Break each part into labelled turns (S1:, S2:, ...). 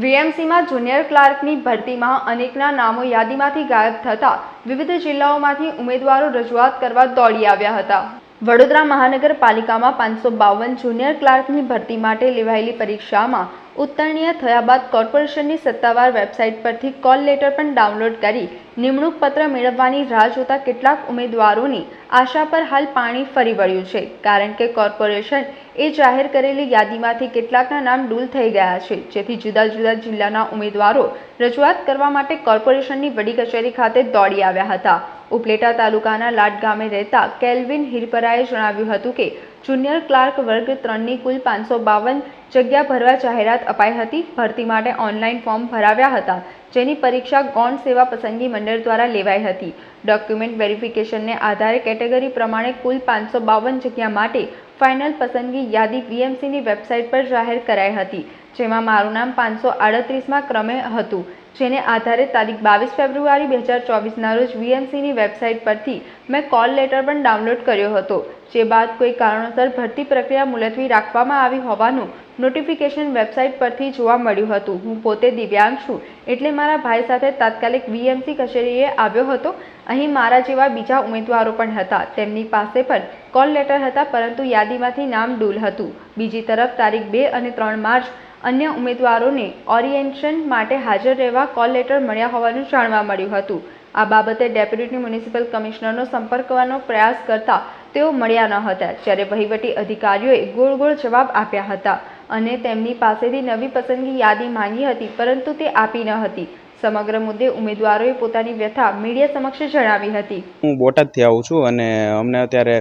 S1: વીએમસીમાં junior ક્લાર્કની ભરતીમાં અનેકના નામો યાદીમાંથી ગાયબ થતાં વિવિધ જિલ્લાઓમાંથી ઉમેદવારો રજૂઆત કરવા દોડી આવ્યા હતા. વડોદરા મહાનગરપાલિકામાં પાંચસો બાવન જુનિયર ક્લાર્કની ભરતી માટે લેવાયેલી પરીક્ષામાં ઉત્તીર્ણ થયા બાદ કોર્પોરેશનની સત્તાવાર વેબસાઇટ પરથી કોલ લેટર પણ ડાઉનલોડ કરી નિમણૂક પત્ર મેળવવાની રાહ જોતા કેટલાક ઉમેદવારોની આશા પર હાલ પાણી ફરી વળ્યું છે, કારણ કે કોર્પોરેશન એ જાહેર કરેલી યાદીમાંથી કેટલાકના નામ ડૂલ થઈ ગયા છે. જેથી જુદા જુદા જિલ્લાના ઉમેદવારો રજૂઆત કરવા માટે કોર્પોરેશનની વડી કચેરી ખાતે દોડી આવ્યા હતા. ઉપલેટા તાલુકાના લાટ ગામે રહેતા કેલ્વિન હિરપરાએ જણાવ્યું હતું કે, જુનિયર ક્લાર્ક વર્ગ ત્રણની કુલ પાંચસો બાવન જગ્યા ભરવા જાહેરાત અપાઈ હતી. ભરતી માટે ઓનલાઈન ફોર્મ ભરાવ્યા હતા, જેની પરીક્ષા ગૌણ સેવા પસંદગી મંડળ દ્વારા લેવાઈ હતી. ડોક્યુમેન્ટ વેરિફિકેશનને આધારે કેટેગરી પ્રમાણે કુલ પાંચસો બાવન જગ્યા માટે ફાઇનલ પસંદગી યાદી વીએમસીની વેબસાઇટ પર જાહેર કરાઈ હતી, જેમાં મારું નામ પાંચસો આડત્રીસમાં ક્રમે હતું. જેને આધારે તારીખ બાવીસ ફેબ્રુઆરી બે હજાર ચોવીસના રોજ વીએમસીની વેબસાઇટ પરથી મેં કોલ લેટર પણ ડાઉનલોડ કર્યો હતો, જે બાદ કોઈ કારણોસર ભરતી પ્રક્રિયા મુલતવી રાખવામાં આવી હોવાનું નોટિફિકેશન વેબસાઇટ પરથી જોવા મળ્યું હતું. હું પોતે દિવ્યાંગ છું, એટલે મારા ભાઈ સાથે તાત્કાલિક વીએમસી કચેરીએ આવ્યો હતો. અહીં મારા જેવા બીજા ઉમેદવારો પણ હતા. તેમની પાસે પણ કોલ લેટર હતા, પરંતુ યાદીમાંથી નામ ડૂલ હતું. બીજી તરફ તારીખ બે અને ત્રણ માર્ચ અન્ય ઉમેદવારોને ઓરિએન્ટેશન માટે હાજર રહેવા કોલ લેટર મળ્યા હોવાનું જાણવા મળ્યું હતું. આ બાબતે ડેપ્યુટી મ્યુનિસિપલ કમિશનરનો સંપર્ક કરવાનો પ્રયાસ કરતા તેઓ મળ્યા ન હતા, જ્યારે વહીવટી અધિકારીઓએ ગોળ ગોળ જવાબ આપ્યા હતા અને તેમની પાસેથી નવી પસંદગી યાદી માંગી હતી, પરંતુ તે આપી ન હતી. સમગ્ર મુદ્દે ઉમેદવારોએ પોતાની વ્યથા મીડિયા સમક્ષ જણાવી હતી.
S2: હું બોટાદથી આવું છું અને અમને અત્યારે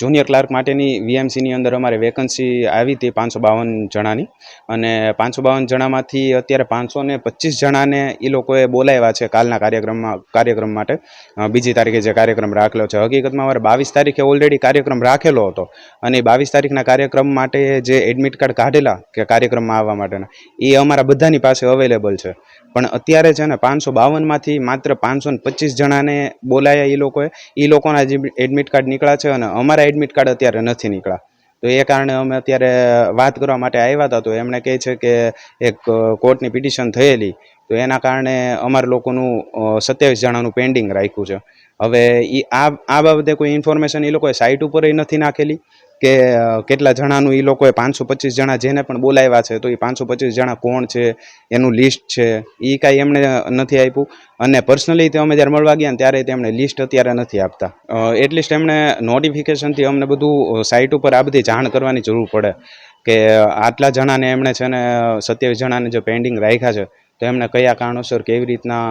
S2: જુનિયર ક્લાર્ક માટેની વીએમસીની અંદર અમારે વેકન્સી આવી હતી પાંચસો બાવન જણાની. અને પાંચસો બાવન જણામાંથી અત્યારે પાંચસો ને પચીસ જણાને એ લોકોએ બોલાવ્યા છે કાલના કાર્યક્રમમાં કાર્યક્રમ માટે. બીજી તારીખે જે કાર્યક્રમ રાખેલો છે. હકીકતમાં અમારે બાવીસ તારીખે ઓલરેડી કાર્યક્રમ રાખેલો હતો. અને બાવીસ તારીખના કાર્યક્રમ માટે જે એડમિટ કાર્ડ કાઢેલા કે કાર્યક્રમમાં આવવા માટેના એ અમારા બધાની પાસે અવેલેબલ છે. પણ અત્યારે છે ને પાંચસો બાવનમાંથી માત્ર પાંચસો ને પચીસ જણાને બોલાયા એ લોકોએ. એ લોકોના જે એડમિટ કાર્ડ નીકળ્યા છે અને અમારા એડમિટ કાર્ડ અત્યારે નથી નીકળ્યા. તો એ કારણે અમે અત્યારે વાત કરવા માટે આવ્યા હતા, તો એમણે કહે છે કે એક કોર્ટની પિટિશન થયેલી. તો એના કારણે અમારા લોકોનું સત્યાવીસ જણાનું પેન્ડિંગ રાખ્યું છે. હવે એ આ આ બાબતે કોઈ ઇન્ફોર્મેશન એ લોકોએ સાઇટ ઉપર નથી નાખેલી કે કેટલા જણાનું એ લોકોએ પાંચસો પચીસ જણા જેને પણ બોલાવ્યા છે, તો એ પાંચસો પચીસ જણા કોણ છે, એનું લિસ્ટ છે એ કાંઈ એમણે નથી આપ્યું. અને પર્સનલી તે અમે જ્યારે મળવા ગયા ત્યારે તેમણે લિસ્ટ અત્યારે નથી આપતા. એટલીસ્ટ એમણે નોટિફિકેશનથી અમને બધું સાઇટ ઉપર આ બધી જાણ કરવાની જરૂર પડે કે આટલા જણાને એમણે છે ને સત્યાવીસ જણાને જે પેન્ડિંગ રાખ્યા છે, તો એમણે કયા કારણોસર કેવી રીતના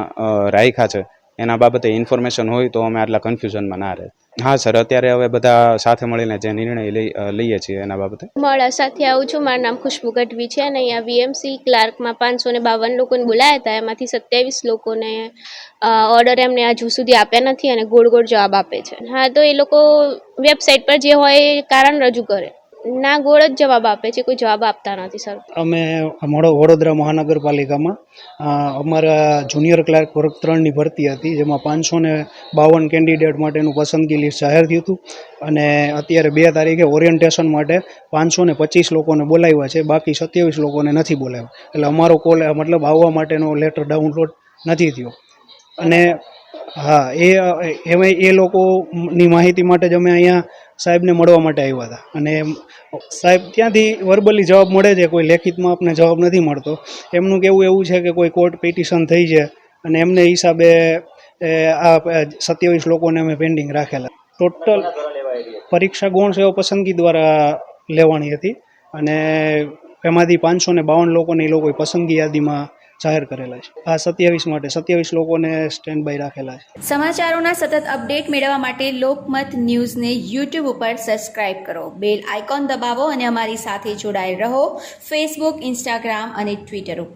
S2: રાખ્યા છે એના બાબતે ઇન્ફોર્મેશન હોય તો અમે આટલા કન્ફ્યુઝનમાં ના રહે. હા સર અત્યારે હવે બધા સાથે મળીને જે નિર્ણય લઈ લઈએ છીએ એના બાબતે.
S3: મારા સાથે આવું છું. મારું નામ ખુશ્બુ ગઢવી છે અને અહીંયા વીએમસી ક્લાર્કમાં પાંચસો ને બાવન લોકોને બોલાયા હતા. એમાંથી સત્યાવીસ લોકોને ઓર્ડર એમને હજુ સુધી આપ્યા નથી અને ગોળ ગોળ જવાબ આપે છે. હા, તો એ લોકો વેબસાઇટ પર જે હોય એ કારણ રજૂ કરે. ના ગોળ જ જવાબ આપે છે, કોઈ જવાબ આપતા નથી, સર.
S4: અમે વડોદરા મહાનગરપાલિકામાં અમારા જુનિયર ક્લાર્ક વર્ગ ત્રણની ભરતી હતી, જેમાં પાંચસો ને બાવન કેન્ડિડેટ માટેનું પસંદગી લિસ્ટ જાહેર થયું હતું. અને અત્યારે બે તારીખે ઓરિએન્ટેશન માટે પાંચસો ને પચીસ લોકોને બોલાવ્યા છે, બાકી સત્યાવીસ લોકોને નથી બોલાવ્યા. એટલે અમારો કોલ, મતલબ આવવા માટેનો લેટર ડાઉનલોડ નથી થયો. અને હા, એ એમાં એ લોકોની માહિતી માટે જ અમે અહીંયા સાહેબને મળવા માટે આવ્યા હતા. અને સાહેબ ત્યાંથી વર્બલી જવાબ મળે છે, કોઈ લેખિતમાં આપને જવાબ નથી મળતો. એમનું કહેવું એવું છે કે કોઈ કોર્ટ પિટિશન થઈ છે અને એમને હિસાબે આ સત્યાવીસ લોકોને અમે પેન્ડિંગ રાખેલા. ટોટલ પરીક્ષા ગુણ સેવા પસંદગી દ્વારા લેવાની હતી. અને એમાંથી પાંચસો ને બાવન લોકોને એ લોકોએ પસંદગી યાદીમાં જાહેર કરેલા છે. આ સત્યાવીસ માટે સત્યાવીસ લોકોને સ્ટેન્ડ બાય રાખેલા છે.
S5: સમાચારોના સતત અપડેટ મેળવવા માટે લોકમત ન્યૂઝને યુટ્યુબ ઉપર સબસ્ક્રાઇબ કરો. બેલ આઇકોન દબાવો અને અમારી સાથે જોડાયેલ રહો. ફેસબુક ઇન્સ્ટાગ્રામ અને ટ્વિટર ઉપર.